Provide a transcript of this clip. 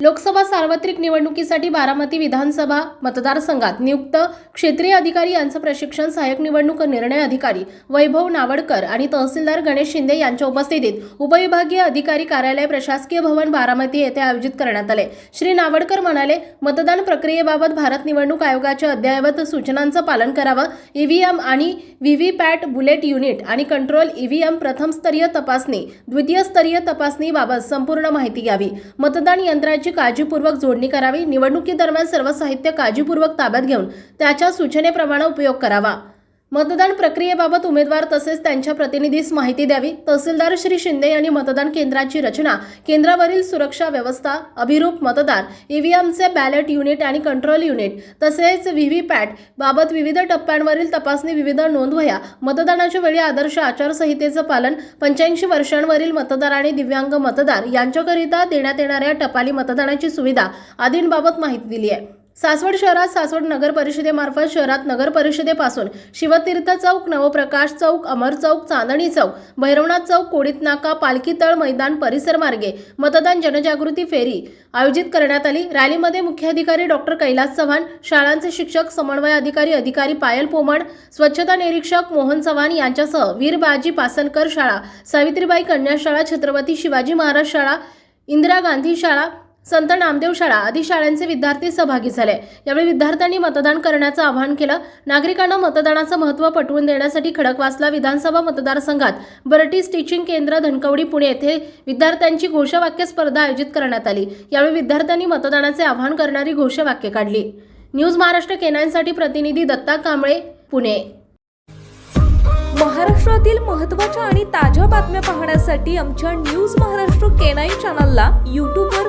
लोकसभा सार्वत्रिक निवडणुकीसाठी बारामती विधानसभा मतदारसंघात नियुक्त क्षेत्रीय अधिकारी यांचं प्रशिक्षण सहाय्यक निवडणूक निर्णय अधिकारी वैभव नावडकर आणि तहसीलदार गणेश शिंदे यांच्या उपस्थितीत उपविभागीय अधिकारी कार्यालय प्रशासकीय भवन बारामती येथे आयोजित करण्यात आले. श्री नावडकर म्हणाले मतदान प्रक्रियेबाबत भारत निवडणूक आयोगाच्या अद्ययावत सूचनांचं पालन करावं. ईव्हीएम आणि व्हीव्हीपॅट बुलेट युनिट आणि कंट्रोल ईव्हीएम प्रथम स्तरीय तपासणी द्वितीय स्तरीय तपासणीबाबत संपूर्ण माहिती घ्यावी. मतदान यंत्राची काळजीपूर्वक जोडणी करावी. निवडणुकीदरम्यान सर्व साहित्य काळजीपूर्वक ताब्यात घेऊन त्याच्या सूचनेप्रमाणे उपयोग करावा. मतदान प्रक्रियेबाबत उमेदवार तसेच त्यांच्या प्रतिनिधीस माहिती द्यावी. तहसीलदार श्री शिंदे यांनी मतदान केंद्राची रचना केंद्रावरील सुरक्षा व्यवस्था अभिरूप मतदार ईव्हीएमचे बॅलेट युनिट आणि कंट्रोल युनिट तसेच व्हीव्हीपॅट बाबत विविध टप्प्यांवरील तपासणी विविध नोंदवह्या मतदानाच्या वेळी आदर्श आचारसंहितेचं पालन पंच्याऐंशी वर्षांवरील मतदार आणि दिव्यांग मतदार यांच्याकरिता देण्यात येणाऱ्या टपाली मतदानाची सुविधा आदींबाबत माहिती दिली आहे. सासवड शहरात सासवड नगर परिषदेमार्फत शहरात नगर परिषदेपासून शिवतीर्थ चौक नवप्रकाश चौक अमर चौक चांदणी चौक भैरवनाथ चौक कोडीत नाका पालखी तळ मैदान परिसर मार्गे मतदान जनजागृती फेरी आयोजित करण्यात आली. रॅलीमध्ये मुख्याधिकारी डॉक्टर कैलास चव्हाण शाळांचे शिक्षक समन्वय अधिकारी अधिकारी पायल पोमण स्वच्छता निरीक्षक मोहन चव्हाण यांच्यासह वीरबाजी पासनकर शाळा सावित्रीबाई कन्या शाळा छत्रपती शिवाजी महाराज शाळा इंदिरा गांधी शाळा संत नामदेव शाळा आदी शाळांचे विद्यार्थी सहभागी झाले. यावेळी विद्यार्थ्यांनी मतदान करण्याचं आवाहन केलं. नागरिकांना मतदानाचं महत्त्व पटवून देण्यासाठी खडकवासला विधानसभा मतदारसंघात बरटीस टीचिंग केंद्र धनकवडी पुणे येथे विद्यार्थ्यांची घोषवाक्य स्पर्धा आयोजित करण्यात आली. यावेळी विद्यार्थ्यांनी मतदानाचे आवाहन करणारी घोषवाक्य काढली. न्यूज महाराष्ट्र केनायसाठी प्रतिनिधी दत्ता कांबळे पुणे. महाराष्ट्रातील महत्त्वाच्या आणि ताज्या बातम्या पाहण्यासाठी आमच्या न्यूज महाराष्ट्र केनाई चॅनलला यूट्यूबवर